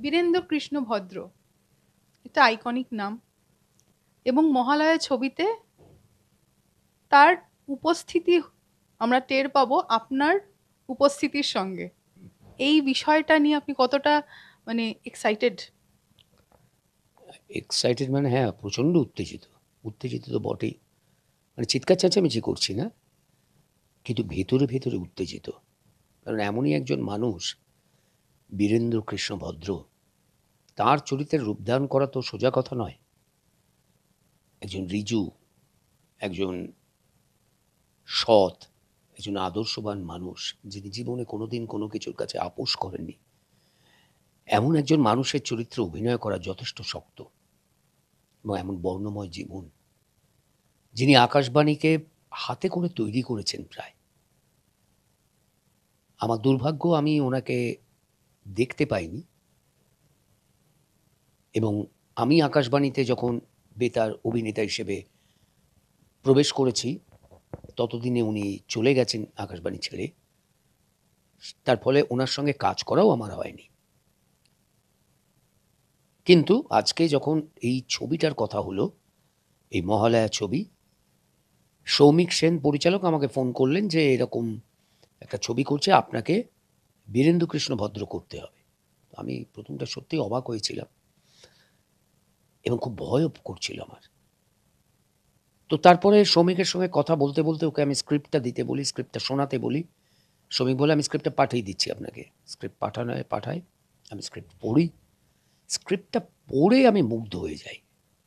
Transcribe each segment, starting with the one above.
বীরেন্দ্র কৃষ্ণ ভদ্র। এটা আইকনিক নাম। এবং মহালয়া ছবিতে তার উপস্থিতি আমরা টের পাবো আপনার উপস্থিতির সঙ্গে। এই বিষয়টা নিয়ে আপনি কতটা মানে এক্সাইটেড এক্সাইটেড মানে হ্যাঁ প্রচণ্ড উত্তেজিত। উত্তেজিত তো বটেই। মানে চিৎকার চেঁচামেচি করছি না, কিন্তু ভেতরে ভেতরে উত্তেজিত। কারণ এমনই একজন মানুষ বীরেন্দ্র কৃষ্ণ ভদ্র তার চরিত্রের রূপদান করা তো সোজা কথা নয়। একজন রিজু, একজন সৎ, একজন আদর্শবান মানুষ যিনি জীবনে কোনোদিন কোনো কিছুর কাছে আপোষ করেননি। এমন একজন মানুষের চরিত্রে অভিনয় করা যথেষ্ট শক্ত এবং এমন বর্ণময় জীবন যিনি আকাশবাণীকে হাতে করে তৈরি করেছেন প্রায়। আমার দুর্ভাগ্য, আমি ওনাকে দেখতে পাইনি। এবং আমি আকাশবাণীতে যখন বেতার অভিনেতা হিসেবে প্রবেশ করেছি, ততদিনে উনি চলে গেছেন আকাশবাণী ছেড়ে। তার ফলে ওনার সঙ্গে কাজ করাও আমার হয়নি। কিন্তু আজকে যখন এই ছবিটার কথা হলো, এই মহালয়া ছবি, সৌমিক সেন পরিচালক আমাকে ফোন করলেন যে এরকম একটা ছবি করছে, আপনাকে বীরেন্দ্র কৃষ্ণ ভদ্র করতে হবে। আমি প্রথমটা সত্যি অবাক হয়েছিলাম। এবং খুব ভয়ও করছিল আমার। তো তারপরে শ্রমিকের সঙ্গে কথা বলতে বলতে ওকে আমি স্ক্রিপ্টটা দিতে বলি স্ক্রিপ্টটা শোনাতে বলি। শ্রমিক বলে আমি স্ক্রিপ্টটা পাঠিয়ে দিচ্ছি আপনাকে। স্ক্রিপ্ট পাঠানো হয় পাঠাই আমি স্ক্রিপ্ট পড়ি। স্ক্রিপ্টটা পড়ে আমি মুগ্ধ হয়ে যাই।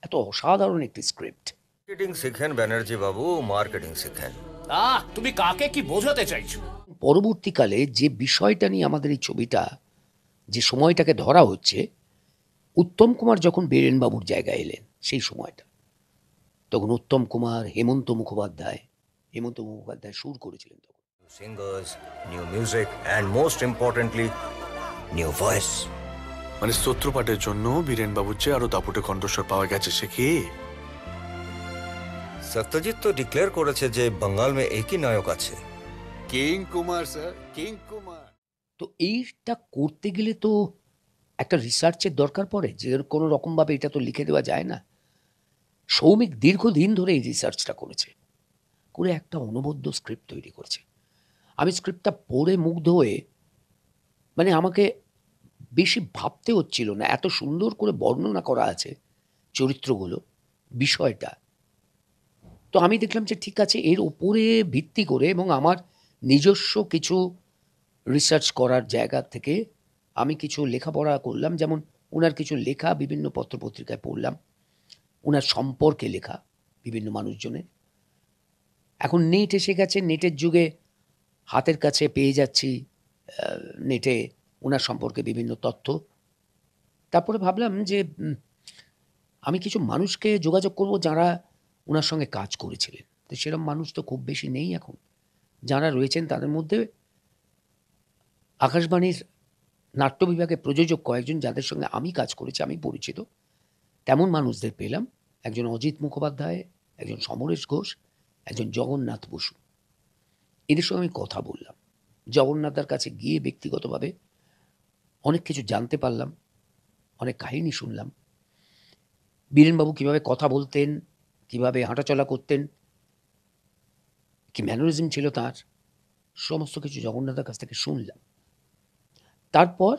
এত অসাধারণ একটি স্ক্রিপ্ট। মার্কেটিং শিখেন ব্যানার্জি বাবু মার্কেটিং শিখেন। আহ তুমি কাকে কি বোঝাতে চাইছো? পরবর্তীকালে যে বিষয়টা নিয়ে আমাদের এই ছবিটা যে সময়টাকে ধরা হচ্ছে উত্তম কুমার যখন বীরেনবাবুর জায়গায় এলেন সেই সময়টা তখন উত্তম কুমার হেমন্ত মুখোপাধ্যায় হেমন্ত মুখোপাধ্যায় সুর করেছিলেন তখন। Singers new music and most importantly new voice মানে স্তোত্রপাঠের জন্য বীরেন বাবুর চেয়ে আরও দাপুটে কণ্ঠস্বর পাওয়া গেছে সে কি? সত্যজিৎ তো ডিক্লেয়ার করেছে যে বাঙ্গাল মে একই নায়ক আছে। King Kumar sir king Kumar তো এইটা করতে গেলে তো একটা রিসার্চের দরকার পড়ে যে কোনো রকমভাবে এটা তো লিখে দেওয়া যায় না। সৌমিক দীর্ঘদিন ধরে এই রিসার্চটা করেছে। করে একটা অনবদ্য স্ক্রিপ্ট তৈরি করেছে। আমি স্ক্রিপ্টটা পড়ে মুগ্ধ হয়ে মানে আমাকে বেশি ভাবতে হচ্ছিল না, এত সুন্দর করে বর্ণনা করা আছে চরিত্রগুলো, বিষয়টা। তো আমি দেখলাম যে ঠিক আছে, এর ওপরে ভিত্তি করে এবং আমার নিজস্ব কিছু রিসার্চ করার জায়গা থেকে আমি কিছু লেখাপড়া করলাম, যেমন ওনার কিছু লেখা বিভিন্ন পত্রপত্রিকায় পড়লাম। ওনার সম্পর্কে লেখা বিভিন্ন মানুষজনের। এখন নেট এসে গেছে, নেটের যুগে হাতের কাছে পেয়ে যাচ্ছি নেটে ওনার সম্পর্কে বিভিন্ন তথ্য। তারপরে ভাবলাম যে আমি কিছু মানুষকে যোগাযোগ করব যারা ওনার সঙ্গে কাজ করেছিলেন। তো সেরকম মানুষ তো খুব বেশি নেই এখন। যারা রয়েছেন তাদের মধ্যে আকাশবাণীর নাট্য বিভাগে প্রযোজক কয়েকজন যাদের সঙ্গে আমি কাজ করেছি, আমি পরিচিত। তেমন মানুষদের পেলাম। একজন অজিত মুখোপাধ্যায়, একজন সমরেশ ঘোষ, একজন জগন্নাথ বসু। এদের সঙ্গে আমি কথা বললাম। জগন্নাথদার কাছে গিয়ে ব্যক্তিগতভাবে অনেক কিছু জানতে পারলাম, অনেক কাহিনী শুনলাম। বীরেনবাবু কীভাবে কথা বলতেন, কীভাবে হাঁটাচলা করতেন, কি ম্যানারিজম ছিল তার, সমস্ত কিছু জগন্নাথের কাছ থেকে শুনলাম। তারপর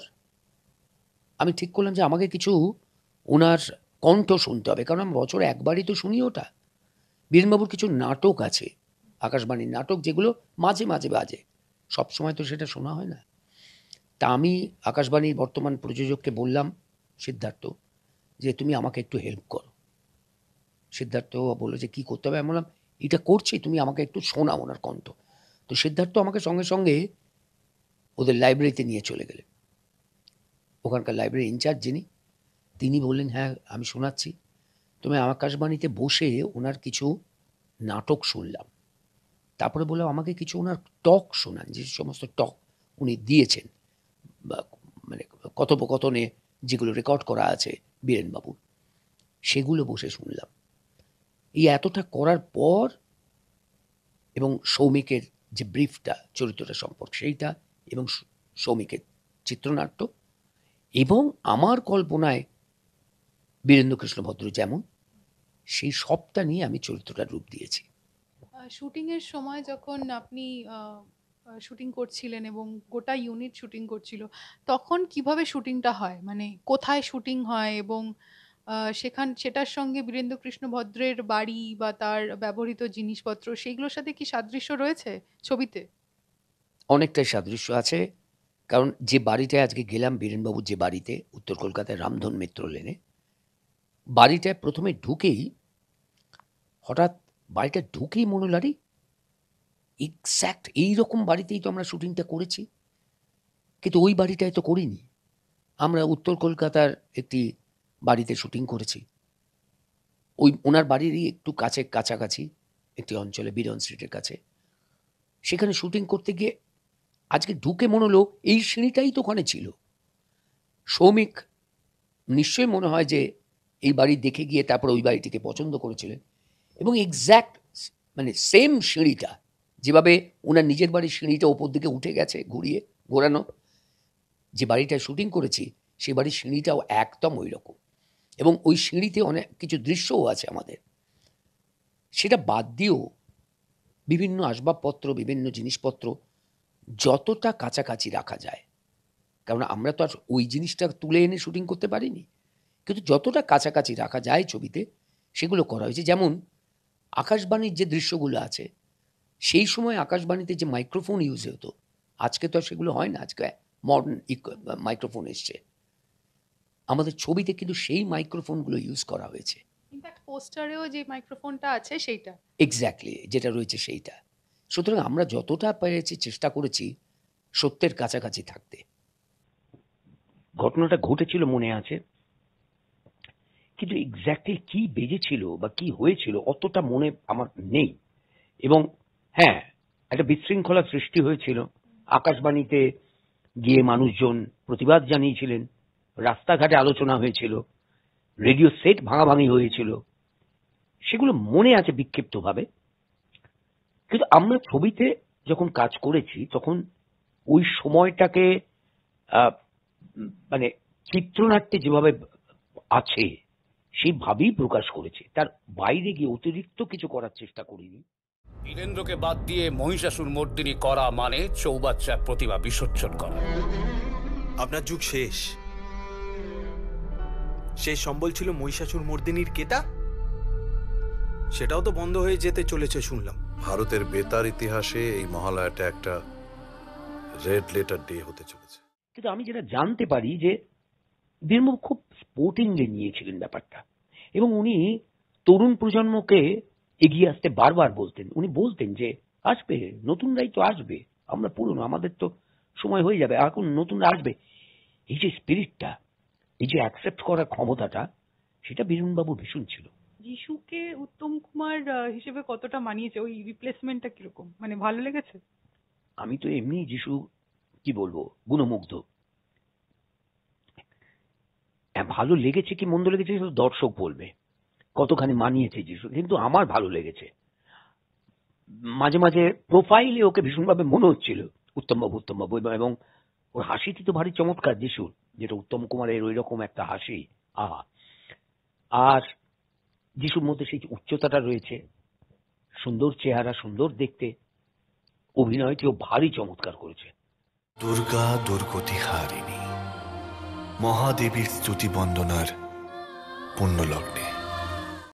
আমি ঠিক করলাম যে আমাকে কিছু ওনার কণ্ঠ শুনতে হবে। কারণ আমি বছরে একবারই তো শুনি ওটা। বীরেনবাবুর কিছু নাটক আছে, আকাশবাণীর নাটক, যেগুলো মাঝে মাঝে বাজে। সব সময় তো সেটা শোনা হয় না। তা আমি আকাশবাণীর বর্তমান প্রযোজককে বললাম, সিদ্ধার্থ, যে তুমি আমাকে একটু হেল্প করো। সিদ্ধার্থ বলল যে কী করতে হবে? আমি বললাম, এটা করছি, তুমি আমাকে একটু শোনাও ওনার কণ্ঠ। তো সিদ্ধার্থ আমাকে সঙ্গে সঙ্গে ওদের লাইব্রেরিতে নিয়ে চলে গেলেন। ওখানকার লাইব্রেরি ইনচার্জ যিনি, তিনি বললেন হ্যাঁ আমি শোনাচ্ছি। তুমি আকাশবাণীতে বসে ওনার কিছু নাটক শুনলাম। তারপরে বললাম, আমাকে কিছু ওনার টক শোনান, যে সমস্ত টক উনি দিয়েছেন। বা মানে কথোপকথনে যেগুলো রেকর্ড করা আছে বীরেনবাবুর সেগুলো বসে শুনলাম। এই এতটা করার পর এবং সৌমিকের যে ব্রিফটা চরিত্রটা সম্পর্কে, সেইটা এবং সৌমিকের চিত্রনাট্য এবং আমার কল্পনায় বীরেন্দ্র কৃষ্ণ ভদ্র যেমন, সেই সবটা নিয়ে আমি চরিত্রটার রূপ দিয়েছি। শুটিং এর সময় যখন আপনি শুটিং করছিলেন এবং গোটা ইউনিট শুটিং করছিল, তখন কীভাবে শুটিংটা হয়? মানে কোথায় শুটিং হয় এবং সেখান, সেটার সঙ্গে বীরেন্দ্র কৃষ্ণ ভদ্রের বাড়ি বা তার ব্যবহৃত জিনিসপত্র সেইগুলোর সাথে কি সাদৃশ্য রয়েছে ছবিতে? অনেকটাই সাদৃশ্য আছে। কারণ যে বাড়িটায় আজকে গেলাম বীরেনবাবুর যে বাড়িতে, উত্তর কলকাতায় রামধন মিত্র লেনে, বাড়িটায় প্রথমে ঢুকেই হঠাৎ বাড়িটা ঢুকেই মনে আরে এক্স্যাক্ট এইরকম বাড়িতেই তো আমরা শুটিংটা করেছি। কিন্তু ওই বাড়িটায় তো করিনি। আমরা উত্তর কলকাতার একটি বাড়িতে শুটিং করেছি। ওই ওনার বাড়িরই একটু কাছে কাছাকাছি, একটি অঞ্চলে, বিরন স্ট্রিটের কাছে। সেখানে শুটিং করতে গিয়ে আজকে ঢুকে মনে হলো এই সিঁড়িটাই তো ওখানে ছিল। সৌমিক নিশ্চয়ই মনে হয় যে এই বাড়ি দেখে গিয়ে তারপর ওই বাড়িটিকে পছন্দ করেছিলেন এবং এক্স্যাক্ট মানে সেম সিঁড়িটা, যেভাবে ওনার নিজের বাড়ির সিঁড়িটা ওপর দিকে উঠে গেছে ঘুরিয়ে ঘোরানো, যে বাড়িটায় শুটিং করেছি সেই বাড়ির সিঁড়িটাও একদম ওই রকম এবং ওই সিঁড়িতে অনেক কিছু দৃশ্যও আছে আমাদের। সেটা বাদ দিয়েও বিভিন্ন আসবাবপত্র, বিভিন্ন জিনিসপত্র যতটা কাছাকাছি রাখা যায়। কারণ আমরা তো আর ওই জিনিসটা তুলে এনে শুটিং করতে পারিনি। কিন্তু যতটা কাছাকাছি রাখা যায় ছবিতে সেগুলো করা হয়েছে। যেমন আকাশবাণীর যে দৃশ্যগুলো আছে সেই সময় আকাশবাণীতে যে মাইক্রোফোন ইউজ হতো আজকে তো আর সেগুলো হয় না। আজকে মডার্ন মাইক্রোফোন এসছে। আমাদের ছবিতে কিন্তু সেই মাইক্রোফোনগুলো ইউজ করা হয়েছে। ইনফ্যাক্ট পোস্টারেও যে মাইক্রোফোনটা আছে সেইটা। এক্স্যাক্টলি যেটা রয়েছে সেইটা। সুতরাং আমরা যতটা পেরেছি, চেষ্টা করেছি সত্যের কাছাকাছি থাকতে। ঘটনাটা ঘটেছিল মনে আছে? কিন্তু এক্স্যাক্টলি কি বেজেছিল বা কি হয়েছিল অতটা মনে আমার নেই। এবং হ্যাঁ একটা বিশৃঙ্খলা সৃষ্টি হয়েছিল। আকাশবাণীতে গিয়ে মানুষজন প্রতিবাদ জানিয়েছিলেন। রাস্তাঘাটে আলোচনা হয়েছিল। রেডিও সেট ভাঙাভাঙি হয়েছিল। সেগুলো মনে আছে বিক্ষিপ্তভাবে। কিন্তু আমরা ছবিতে যখন কাজ করেছি তখন ওই সময়টাকে আহ, মানে চিত্রনাট্যে যেভাবে আছে সেইভাবেই প্রকাশ করেছি। তার বাইরে গিয়ে অতিরিক্ত কিছু করার চেষ্টা করিনি। বীরেন্দ্রকে বাদ দিয়ে মহিষাসুর মর্দিনী করা মানে চৌবাচ্চার প্রতিভা বিসর্জন করা। আপনার যুগ শেষ। শেষ সম্বল ছিল মহিষাসুর মর্দিনীর কেতা? সেটাও তো বন্ধ হয়ে যেতে চলেছে শুনলাম। ভারতের বেতার ইতিহাসে এই মহালয়াটা একটা রেড লেটার ডে হতে চলেছে। কিন্তু আমি যেটা জানতে পারি যে বীরবাবু খুব স্পোর্টিংলি নিয়েছিলেন ব্যাপারটা। এবং উনি তরুণ প্রজন্মকে এগিয়ে আসতে বারবার বলতেন। উনি বলতেন যে, আসবে, নতুনরাই তো আসবে। আমরা পুরনো, আমাদের তো সময় হয়ে যাবে। এখন নতুনরা আসবে। এই যে স্পিরিটটা এই যে অ্যাকসেপ্ট করার ক্ষমতাটা, সেটা বীরবাবু ভীষণ ছিল। যিশুকে উত্তম কুমার আহ, হিসেবে কতটা মানিয়েছে? ওই রিপ্লেসমেন্টটা কীরকম? মানে ভালো লেগেছে? আমি তো এমনি যিশু কি বলব গুণমুগ্ধ। হ্যাঁ, ভালো লেগেছে কি মন্দ লেগেছে সেটা দর্শক বলবে। কতখানি মানিয়েছে যিশু কিন্তু আমার ভালো লেগেছে। মাঝে মাঝে প্রোফাইলে ওকে ভীষণভাবে মনে হচ্ছিল উত্তমবাবু উত্তমবাবু এবং ওর হাসিটি তো ভারী চমৎকার যিশুর যেটা উত্তম কুমারের ওই রকম একটা হাসি। আহা। আর যিশুর মধ্যে সেই উচ্চতাটা রয়েছে, সুন্দর চেহারা, সুন্দর দেখতে, অভিনয়টিও ভারী চমৎকার করেছে। দুর্গা দুর্গতি হারিণী, মহাদেবীর স্তুতি বন্দনার পুণ্যলগ্নে।